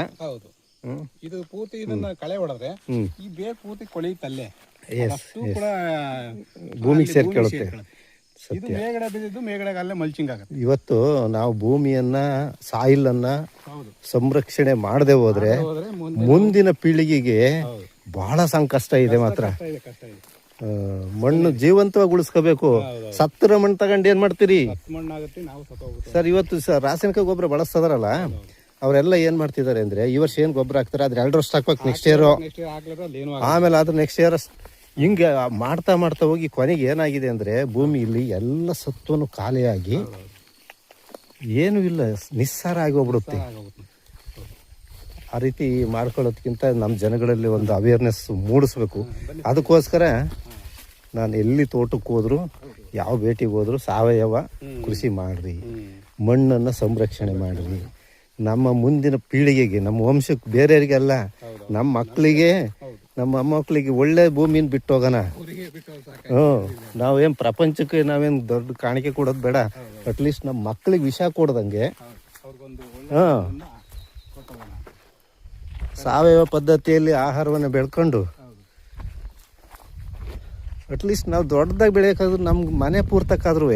ಇದು ಪೂರ್ತಿ ಇದನ್ನ ಕಳೆ ಹೊಡೆದ್ರೆ ಈ ಬೇರ್ ಪೂರ್ತಿ ಕೊಳೆಯುತ್ತಲ್ಲೇ. ಭೂಮಿಗೆ ಸೇರ್ಕೊಳ್ಳುತ್ತೆ. ಇದು ಮೇಗಡೆ ಬಿದ್ದಿದ್ದು ಮೇಗಡೆ ಅಲ್ಲೇ ಮಲ್ಚಿಂಗ್ ಆಗುತ್ತೆ. ಇವತ್ತು ನಾವು ಭೂಮಿಯನ್ನ ಸಾಯಿಲ್ ಅನ್ನ ಹೌದು. ಸಂರಕ್ಷಣೆ ಮಾಡದೆ ಹೋದ್ರೆ ಹೋದ್ರೆ ಮುಂದೆ ಮುಂದಿನ ಪೀಳಿಗೆಗೆ ಬಹಳ ಸಂಕಷ್ಟ ಇದೆ ಮಾತ್ರ. ಕಷ್ಟ ಇದೆ ಕಷ್ಟ ಇದೆ. ಆ, ಮಣ್ಣು ಜೀವಂತವಾಗಿ ಉಳಿಸ್ಕೋಬೇಕು. ಸತ್ತರ ಮಣ್ಣು ತಗೊಂಡು ಏನ್ ಮಾಡ್ತೀರಿ? ಹತ್ತು ಮಣ್ಣಾಗುತ್ತೆ ನಾವು ಸತ್ತೋಗುತ್ತೆ ಸರ್ ಇವತ್ತು ಸರ್ ರಾಸಾಯನಿಕ ಗೊಬ್ಬರ ಬಳಸ್ತದಾರಲ್ಲ ಅವರೆಲ್ಲ ಏನ್ ಮಾಡ್ತಿದ್ದಾರೆ ಅಂದ್ರೆ ಈ ವರ್ಷ ಏನ್ ಗೊಬ್ಬರ ಹಾಕ್ತಾರೆ ಅದ್ರ ಎರಡು ವರ್ಷ ಹಾಕ್ಬೇಕು ನೆಕ್ಸ್ಟ್ ಇಯರ್ ನೆಕ್ಸ್ಟ್ ಇಯರ್ ಆಗ್ಲಿದ್ರೆ ಅಲ್ಲಿ ಏನೂ ಆಮೇಲೆ ಅದ್ರ ನೆಕ್ಸ್ಟ್ ಇಯರ್ ಹಿಂಗೆ ಮಾಡ್ತಾ ಮಾಡ್ತಾ ಹೋಗಿ ಕೊನೆಗೆ ಏನಾಗಿದೆ ಅಂದ್ರೆ ಭೂಮಿಯಲ್ಲಿ ಎಲ್ಲ ಸತ್ವನು ಖಾಲಿಯಾಗಿ ಏನು ಇಲ್ಲ ನಿಸ್ಸಾರ ಆಗಿ ಹೋಗ್ಬಿಡುತ್ತೆ. ಆ ರೀತಿ ಮಾಡ್ಕೊಳ್ಳೋದಕ್ಕಿಂತ ನಮ್ಮ ಜನಗಳಲ್ಲಿ ಒಂದು ಅವೇರ್ನೆಸ್ ಮೂಡಿಸ್ಬೇಕು. ಅದಕ್ಕೋಸ್ಕರ ನಾನು ಎಲ್ಲಿ ತೋಟಕ್ಕೆ ಹೋದ್ರು ಯಾವ ಭೇಟಿಗೆ ಹೋದ್ರು ಸಾವಯವ ಕೃಷಿ ಮಾಡ್ರಿ ಮಣ್ಣನ್ನು ಸಂರಕ್ಷಣೆ ಮಾಡ್ರಿ. ನಮ್ಮ ಮುಂದಿನ ಪೀಳಿಗೆಗೆ ನಮ್ಮ ವಂಶಕ್ಕೆ ಬೇರೆಯವರಿಗೆಲ್ಲ ನಮ್ಮ ಮಕ್ಕಳಿಗೆ ನಮ್ಮ ಮೊಮ್ಮಕ್ಕಳಿಗೆ ಒಳ್ಳೆ ಭೂಮಿನ ಬಿಟ್ಟು ಹೋಗೋಣ ಹ್ಞೂ. ನಾವೇನು ಪ್ರಪಂಚಕ್ಕೆ ನಾವೇನು ದೊಡ್ಡ ಕಾಣಿಕೆ ಕೊಡೋದು ಬೇಡ. ಅಟ್ಲೀಸ್ಟ್ ನಮ್ಮ ಮಕ್ಕಳಿಗೆ ವಿಷ ಕೊಡ್ದಂಗೆ. ಹಾಂ ಸಾವಯವ ಪದ್ಧತಿಯಲ್ಲಿ ಆಹಾರವನ್ನು ಬೆಳ್ಕೊಂಡು. ಅಟ್ಲೀಸ್ಟ್ ನಾವು ದೊಡ್ಡದಾಗಿ ಬೆಳೆಯೋಕ್ಕಾದ್ರೂ ನಮ್ಗೆ ಮನೆ ಪೂರ್ತಕ್ಕಾದ್ರೂ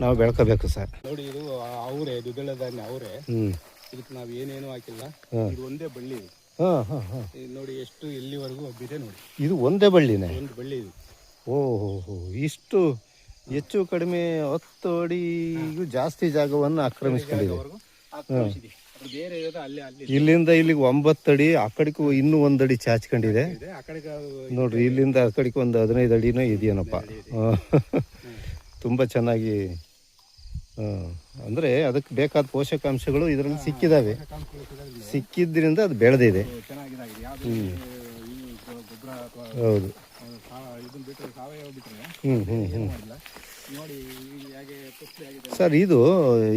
ನಾವು ಬೆಳ್ಕೋಬೇಕು ಸರ್. ನೋಡಿ ಇದು ಅವರೇ ದ್ವಿದಳ ಧಾನ್ಯ ಅವರೇ. ಹ್ಞೂ. ಇದಕ್ಕೆ ನಾವು ಏನೇನು ಹಾಕಿಲ್ಲ. ಇದು ಒಂದೇ ಬಳ್ಳಿ. ಇದು ಹಾಂ ಹಾಂ ಹಾಂ. ಇದು ನೋಡಿ ಎಷ್ಟು ಎಲ್ಲಿವರೆಗೂ ಹಬ್ಬಿದೆ ನೋಡಿ. ಇದು ಒಂದೇ ಬಳ್ಳಿನೇ? ಒಂದು ಬಳ್ಳಿ ಇದು. ಓಹೋ ಹೋ ಇಷ್ಟು ಹೆಚ್ಚು ಕಡಿಮೆ ಹತ್ತು ಅಡಿಗೂ ಜಾಸ್ತಿ ಜಾಗವನ್ನು ಆಕ್ರಮಿಸಿಕೊಂಡಿದೆ. ವರೆಗೂ ಆಕ್ರಮಿಸಿದೆ. ಅದು ಬೇರೆ ಇರೋದು ಅಲ್ಲಿ ಅಲ್ಲಿ ಇಲ್ಲಿಂದ ಇಲ್ಲಿಗೆ ಒಂಬತ್ತು ಅಡಿ ಆ ಕಡೆಗೂ ಇನ್ನೂ ಒಂದು ಅಡಿ ಚಾಚ್ಕೊಂಡಿದೆ. ಇದೆ ಆ ಕಡೆಗೆ ಅದು ನೋಡ್ರಿ ಇಲ್ಲಿಂದ ಆ ಕಡೆಗೆ ಒಂದು ಹದಿನೈದು ಅಡಿನೂ ಇದೆಯೇನಪ್ಪ. ತುಂಬ ಚೆನ್ನಾಗಿ ಅಂದರೆ ಅದಕ್ಕೆ ಬೇಕಾದ ಪೋಷಕಾಂಶಗಳು ಇದರಲ್ಲಿ ಸಿಕ್ಕಿದಾವೆ. ಸಿಕ್ಕಿದ್ರಿಂದ ಅದು ಬೆಳೆದಿದೆ. ಹೌದು. ಹ್ಞೂ ಹ್ಞೂ ಹ್ಞೂ ಸರ್ ಇದು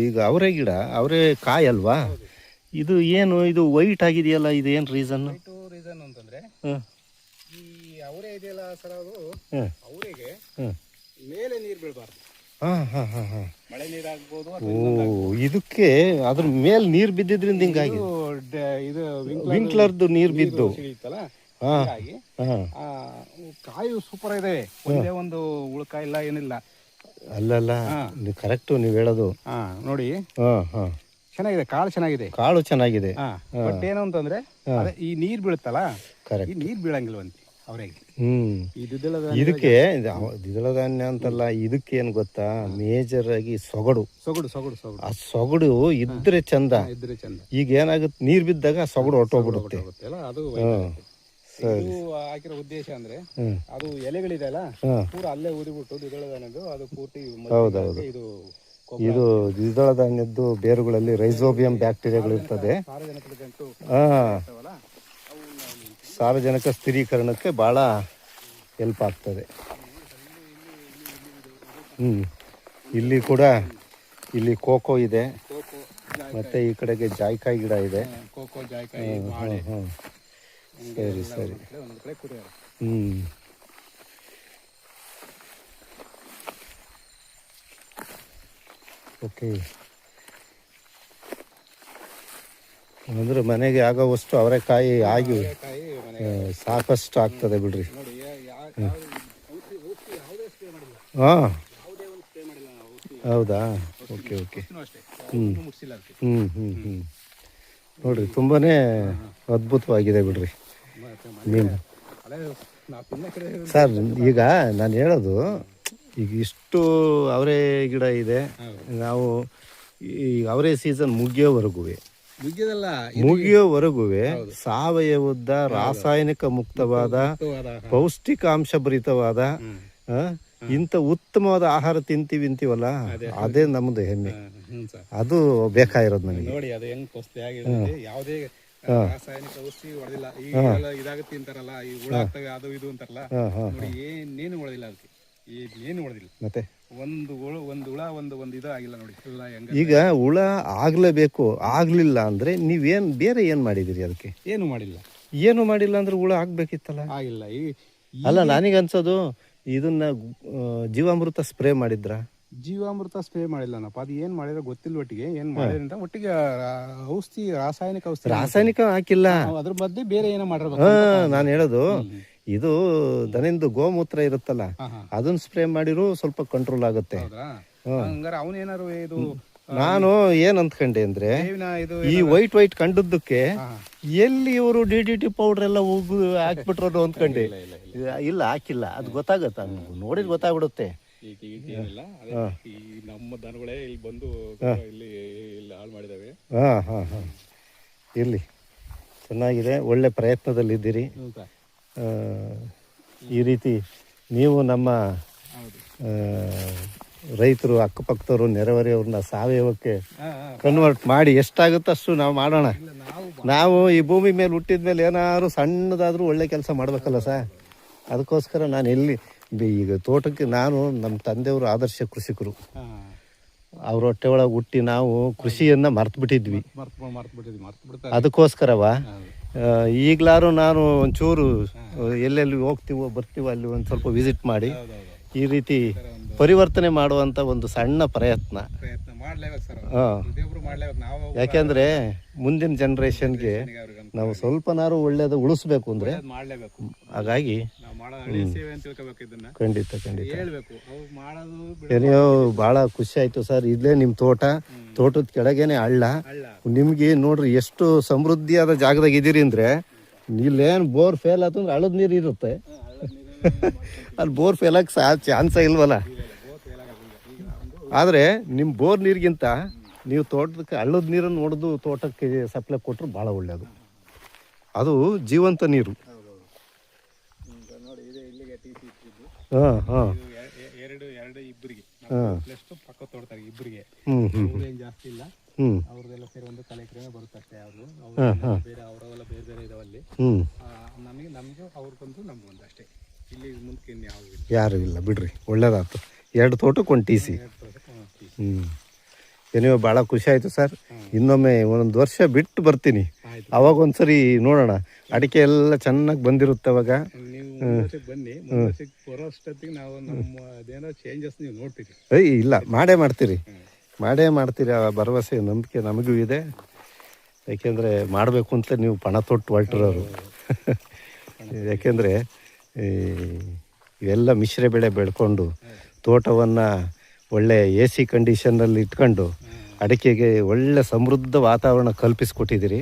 ಈಗ ಅವರೆ ಗಿಡ ಅವರೆ ಕಾಯಿ ಅಲ್ವಾ? ಇದು ಏನು ಇದು ವೈಟ್ ಆಗಿದೆಯಲ್ಲ ಇದು ಏನು ರೀಸನ್ ರೀಸನ್ ಅಂತಂದ್ರೆ ಈ ಅವರೇ ಇದೆಯಲ್ಲ ಸರ್ ಅದು ಅವರಿಗೆ ಮೇಲೆ ನೀರು ಬೀಳಬಾರ್ದು. ಮಳೆ ಓ ಇದಕ್ಕೆ ಅದ್ರ ಮೇಲೆ ನೀರು ಬಿದ್ದಿದ್ರಿಂದ ಹಿಂಗಾಗಿ. ಇದು ವಿಂಕ್ಲರ್ದು ನೀರು ಬಿದ್ದು. ಹಾಗಾಗಿ ಆ, ಕಾಯಿ ಸೂಪರ್ ಇದೆ. ಒಂದೇ ಒಂದು ಉಳ್ಕ ಇಲ್ಲ ಏನಿಲ್ಲ. ಅಲ್ಲಲ್ಲ ಕರೆಕ್ಟ್ ಕರೆಕ್ಟು ನೀವು ಹೇಳೋದು. ನೋಡಿ. ಹಾಂ ಹಾಂ. ಚೆನ್ನಾಗಿದೆ ಕಾಳು ಚೆನ್ನಾಗಿದೆ. ಕಾಳು ಚೆನ್ನಾಗಿದೆ. ಬಟ್ ಏನು ಅಂತಂದ್ರೆ ಈ ನೀರ್ ಬೀಳುತ್ತಲ್ಲ ಕರೆಕ್ಟ್ ಈ ನೀರ್ ಬೀಳಂಗಿಲ್ವಂತೆ. ಹ್ಞೂ ಇದಕ್ಕೆ ದ್ವಿದಳ ಧಾನ್ಯ ಅಂತಲ್ಲ ಇದಕ್ಕೆ ಏನು ಗೊತ್ತಾ? ಮೇಜರ್ ಆಗಿ ಸೊಗಡು. ಸೊಗಡು ಸೊಗಡು ಸೊಗಡು. ಆ ಸೊಗಡು ಇದ್ರೆ ಚಂದ. ಇದ್ರೆ ಚಂದ. ಈಗ ಏನಾಗುತ್ತೆ ನೀರ್ ಬಿದ್ದಾಗ ಸೊಗಡು ಹೊಟ್ಟೋಗ್ಬಿಡುತ್ತೆ ಅದು ಇದು ಹಾಕಿರೋ ಉದ್ದೇಶ ಅಂದ್ರೆ ಅದು ಎಲೆಗಳಿದೆ ಅಲ್ಲ ಹಾಂ. ಪೂರ ಅಲ್ಲೇ ಊದಿಬಿಟ್ಟು ಧಾನ್ಯದ್ದು ಅದು ಪೂರ್ತಿ ಹೌದೌದು. ಇದು ಇದು ದ್ವಿದಳ ಧಾನ್ಯದ್ದು ಬೇರುಗಳಲ್ಲಿ ರೈಸೋಬಿಯಂ ಬ್ಯಾಕ್ಟೀರಿಯಾಗಳು ಇರ್ತದೆ ಸಾರ್ವಜನಿಕರಿಗಂತೂ ಹಾಂ ಇರ್ತಾವಲ್ಲ ಅವು ಸಾರ್ವಜನಿಕ ಸ್ಥಿರೀಕರಣಕ್ಕೆ ಭಾಳ ಹೆಲ್ಪ್ ಆಗ್ತದೆ. ಹ್ಞೂ ಇಲ್ಲಿ ಕೂಡ ಇಲ್ಲಿ ಕೋಕೋ ಇದೆ. ಮತ್ತು ಈ ಕಡೆಗೆ ಜಾಯ್ಕಾಯಿ ಗಿಡ ಇದೆ. ಹ್ಞೂ ಸರಿ ಸರಿ. ಹ್ಞೂ ಓಕೆ ಅಂದರೆ ಮನೆಗೆ ಆಗೋವಷ್ಟು ಅವರೆಕಾಯಿ ಆಗಿ ಸಾಕಷ್ಟು ಆಗ್ತದೆ ಬಿಡ್ರಿ. ಹಾಂ. ಹೌದಾ? Okay okay. ಹ್ಞೂ ಹ್ಞೂ ಹ್ಞೂ ಹ್ಞೂ ನೋಡ್ರಿ ತುಂಬಾ ಅದ್ಭುತವಾಗಿದೆ ಬಿಡ್ರಿ. ಮೀನು ಸರ್ ಈಗ ನಾನು ಹೇಳೋದು ಈಗ ಇಷ್ಟು ಅವರೇ ಗಿಡ ಇದೆ. ನಾವು ಈ ಅವರೇ ಸೀಸನ್ ಮುಗಿಯೋವರೆಗೂ ಮುಗಿಯೋವರೆಗೂ ಸಾವಯವದ ರಾಸಾಯನಿಕ ಮುಕ್ತವಾದ ಪೌಷ್ಟಿಕಾಂಶ ಭರಿತವಾದ ಇಂಥ ಉತ್ತಮವಾದ ಆಹಾರ ತಿಂತೀವಿ ಅಂತೀವಲ್ಲ ಅದೇ ನಮ್ದು ಹೆಮ್ಮೆ. ಅದು ಬೇಕಾಗಿರೋದು ನನಗೆ ನೋಡಿ ಅದು ಹೆಂಗ್ ಪೌಷ್ಟಿ ಯಾವುದೇ ರಾಸಾಯನಿಕ ಔಷಧಿ ಹೊಡೆದಿಲ್ಲ. ಈಗೆಲ್ಲ ಇದಾಗುತ್ತೆ ಅಂತಾರಲ್ಲ ಈ ಹುಳ ಆಗ್ತವೆ ಅದು ಇದು ಅಂತಾರಲ್ಲ. ನೋಡಿ ಏನೇನು ಹೊಡೆದಿಲ್ಲ ಅದಕ್ಕೆ. ಏನು ಹೊಡೆದಿಲ್ಲ. ಮತ್ತೆ? ಒಂದು ಹುಳ ಒಂದು ಹುಳ ಒಂದು ಒಂದು ಇದು ಆಗಿಲ್ಲ ನೋಡಿ ಹೆಂಗ ಈಗ ಹುಳ ಆಗ್ಲೇಬೇಕು ಆಗ್ಲಿಲ್ಲ ಅಂದ್ರೆ ನೀವೇನ್ ಬೇರೆ ಏನ್ ಮಾಡಿದಿರಿ ಅದಕ್ಕೆ? ಏನು ಮಾಡಿಲ್ಲ. ಏನು ಮಾಡಿಲ್ಲ ಅಂದ್ರೆ ಹುಳ ಆಗ್ಬೇಕಿತ್ತಲ್ಲ? ಆಗಿಲ್ಲ. ಈ ಈ ಅಲ್ಲ ನನಗೆ ಅನ್ಸೋದು ಇದನ್ನ ಆ, ಜೀವಾಮೃತ ಸ್ಪ್ರೇ ಮಾಡಿದ್ರ? ಜೀವಾಮೃತ ಸ್ಪ್ರೇ ಮಾಡಿಲ್ಲ ನಪ್ಪ ಅದು ಏನ್ ಮಾಡಿದ್ರೆ ಗೊತ್ತಿಲ್ಲ ಒಟ್ಟಿಗೆ. ಏನ್ ಮಾಡಿದ್ರಿಂದ ಒಟ್ಟಿಗೆ ಔಷಧಿ ರಾಸಾಯನಿಕ ಔಷಧಿ ರಾಸಾಯನಿಕ ಹಾಕಿಲ್ಲ. ನಾವು ಅದ್ರ ಮಧ್ಯೆ ಬೇರೆ ಏನೋ ಮಾಡಿರ್ಬೇಕು ಹಾ ನಾನು ಹೇಳೋದು ಇದು ದನಿಂದು ಗೋಮೂತ್ರ ಇರುತ್ತಲ್ಲ ಅದನ್ನ ಸ್ಪ್ರೇ ಮಾಡಿರು ಸ್ವಲ್ಪ ಕಂಟ್ರೋಲ್ ಆಗುತ್ತೆ. ಹೌದಾ? ಹಂಗಾರೆ ಅವನೇನಾರು ಇದು ನಾನು ಏನ್ ಅಂದ್ಕೊಂಡೆ ಅಂದ್ರೆ ಈ ವೈಟ್ ವೈಟ್ ಕಂಡದ್ದಕ್ಕೆ. ಎಲ್ಲಿ ಇವರು ಡಿ ಡಿ ಟಿ ಪೌಡರ್ ಎಲ್ಲ ಉಗು ಹಾಕ್ಬಿಟ್ರು ಅಂದ್ಕೊಂಡೆ ಇಲ್ಲ ಇಲ್ಲ ಇಲ್ಲ ಇಲ್ಲ. ಹಾಕಿಲ್ಲ. ಅದು ಗೊತ್ತಾಗತ್ತ ನೋಡಿದ್ ಗೊತ್ತಾಗ್ಬಿಡುತ್ತೆ. ನಮ್ಮ ದನಗಳೇ ಇಲ್ಲಿ ಬಂದು ಇಲ್ಲಿ ಇಲ್ಲಿ ಹಾಳು ಮಾಡಿದಾವೆ. ಹಾ ಹಾ ಹಾ. ಇರ್ಲಿ ಚೆನ್ನಾಗಿದೆ ಒಳ್ಳೆ ಪ್ರಯತ್ನದಲ್ಲಿದ್ದೀರಿ. ಹೌದಾ? ಆ, ಈ ರೀತಿ ನೀವು ನಮ್ಮ ರೈತರು ಅಕ್ಕಪಕ್ಕದವರು ನೆರೆಹೊರೆಯವ್ರನ್ನ ಸಾವಯವಕ್ಕೆ ಕನ್ವರ್ಟ್ ಮಾಡಿ ಎಷ್ಟಾಗುತ್ತೋ ಅಷ್ಟು ನಾವು ಮಾಡೋಣ. ನಾವು ಈ ಭೂಮಿ ಮೇಲೆ ಹುಟ್ಟಿದ ಮೇಲೆ ಏನಾದ್ರು ಸಣ್ಣದಾದರೂ ಒಳ್ಳೆ ಕೆಲಸ ಮಾಡಬೇಕಲ್ಲ ಸರ್ ಅದಕ್ಕೋಸ್ಕರ ನಾನು ಎಲ್ಲಿ ಈಗ ತೋಟಕ್ಕೆ ನಾನು ನಮ್ಮ ತಂದೆಯವರು ಆದರ್ಶ ಕೃಷಿಕರು. ಅವ್ರ ಹೊಟ್ಟೆ ಒಳಗೆ ಹುಟ್ಟಿ ನಾವು ಕೃಷಿಯನ್ನ ಮರ್ತು ಬಿಟ್ಟಿದ್ವಿ ಅದಕ್ಕೋಸ್ಕರವಾ. ಈಗಲಾರು ನಾನು ಒಂಚೂರು ಎಲ್ಲೆಲ್ಲಿ ಹೋಗ್ತೀವೋ ಬರ್ತೀವೋ ಅಲ್ಲಿ ಒಂದು ಸ್ವಲ್ಪ ವಿಸಿಟ್ ಮಾಡಿ ಈ ರೀತಿ ಪರಿವರ್ತನೆ ಮಾಡುವಂಥ ಒಂದು ಸಣ್ಣ ಪ್ರಯತ್ನ. ಹಾಂ. ಯಾಕೆಂದ್ರೆ ಮುಂದಿನ ಜನ್ರೇಷನ್ಗೆ ನಾವು ಸ್ವಲ್ಪನಾರು ಒಳ್ಳೇದು ಉಳಿಸ್ಬೇಕು ಅಂದ್ರೆ ಮಾಡ್ಲೇಬೇಕು. ಹಾಗಾಗಿ ಖಂಡಿತ ಖಂಡಿತ. ಏನೋ ಭಾಳ ಖುಷಿ ಆಯ್ತು ಸರ್. ಇಲ್ಲೇ ನಿಮ್ಮ ತೋಟ. ತೋಟದ ಕೆಳಗೇನೆ ಹಳ್ಳ. ನಿಮ್ಗೆ ನೋಡ್ರಿ ಎಷ್ಟು ಸಮೃದ್ಧಿಯಾದ ಜಾಗದಾಗ ಇದೀರಿ ಅಂದ್ರೆ ಇಲ್ಲೇನು ಬೋರ್ ಫೇಲ್ ಆತಂದ್ರೆ ಹಳ್ಳದ ನೀರು ಇರುತ್ತೆ. ಅಲ್ಲಿ ಬೋರ್ ಫೇಲ್ ಆಗಿ ಚಾನ್ಸ ಇಲ್ವಲ್ಲ? ಆದರೆ ನಿಮ್ಮ ಬೋರ್ ನೀರಿಗಿಂತ ನೀವು ತೋಟಕ್ಕೆ ಹಳ್ಳದ ನೀರನ್ನು ನೋಡೋದು ತೋಟಕ್ಕೆ ಸಪ್ಲೈ ಕೊಟ್ಟರು ಭಾಳ ಒಳ್ಳೆಯದು ಅದು ಜೀವಂತ ನೀರು. ನೋಡಿ ಇದೆ ಇಲ್ಲಿಗೆ ಟಿ ಹಾಂ ಹಾಂ. ಎರಡು ಎರಡು ಇಬ್ಬರಿಗೆ ಪ್ಲಸ್ ಪಕ್ಕ ತೋಡ್ತಾರೆ ಇಬ್ಬರಿಗೆ ಹ್ಞೂ ಜಾಸ್ತಿ ಇಲ್ಲ. ಅವ್ರದ್ದೆಲ್ಲ ಸೇರಿ ಒಂದು ತಲೆ ಎಕರೆ ಬರುತ್ತೆ ಅಷ್ಟೇ ಅವರು ಅವ್ರು ಬೇರೆ ಅವರವೆಲ್ಲ ಬೇರೆ ಬೇರೆ ಇದಾವಲ್ಲಿ. ನಮಗೆ ನಮಗೂ ಅವ್ರಿಗೊಂದು ನಮಗೊಂದು ಅಷ್ಟೇ. ಇಲ್ಲಿ ಮುಂದಕ್ಕೆ ಯಾವ ಯಾರು ಇಲ್ಲ ಬಿಡ್ರಿ. ಒಳ್ಳೇದಾಯ್ತು ಎರಡು ತೋಟಕ್ಕೆ ಒಂದು ಟಿ ಸಿ ಹ್ಞೂ ಏನಿವ ಭಾಳ ಖುಷಿ ಆಯಿತು ಸರ್. ಇನ್ನೊಮ್ಮೆ ಒಂದೊಂದು ವರ್ಷ ಬಿಟ್ಟು ಬರ್ತೀನಿ. ಅವಾಗ ಒಂದ್ಸರಿ ನೋಡೋಣ. ಅಡಿಕೆ ಎಲ್ಲ ಚೆನ್ನಾಗಿ ಬಂದಿರುತ್ತೆ ಅವಾಗ. ಬನ್ನಿ. ಮುಂದಿನ ವರ್ಷಕ್ಕೆ ಬರೋಷ್ಟೊತ್ತಿಗೆ ನಾವು ನಮ್ಮ ಅದೇನೋ ಚೇಂಜಸ್ ನೀವು ನೋಡ್ತೀರಿ. ಏಯ್ ಇಲ್ಲ. ಮಾಡೇ ಮಾಡ್ತೀರಿ. ಮಾಡೇ ಮಾಡ್ತೀರಿ. ಆ ಭರವಸೆ ನಂಬಿಕೆ ನಮಗೂ ಇದೆ. ಯಾಕೆಂದರೆ ಮಾಡಬೇಕು ಅಂತ ನೀವು ಪಣ ತೊಟ್ಟು ಹೊರಟಿರೋರು. ಯಾಕೆಂದರೆ ಇವೆಲ್ಲ ಮಿಶ್ರ ಬೆಳೆ ಬೆಳ್ಕೊಂಡು ತೋಟವನ್ನು ಒಳ್ಳೆ ಎ ಸಿ ಕಂಡೀಷನಲ್ಲಿ ಇಟ್ಕೊಂಡು ಅಡಿಕೆಗೆ ಒಳ್ಳೆ ಸಮೃದ್ಧ ವಾತಾವರಣ ಕಲ್ಪಿಸ್ಕೊಟ್ಟಿದ್ದೀರಿ.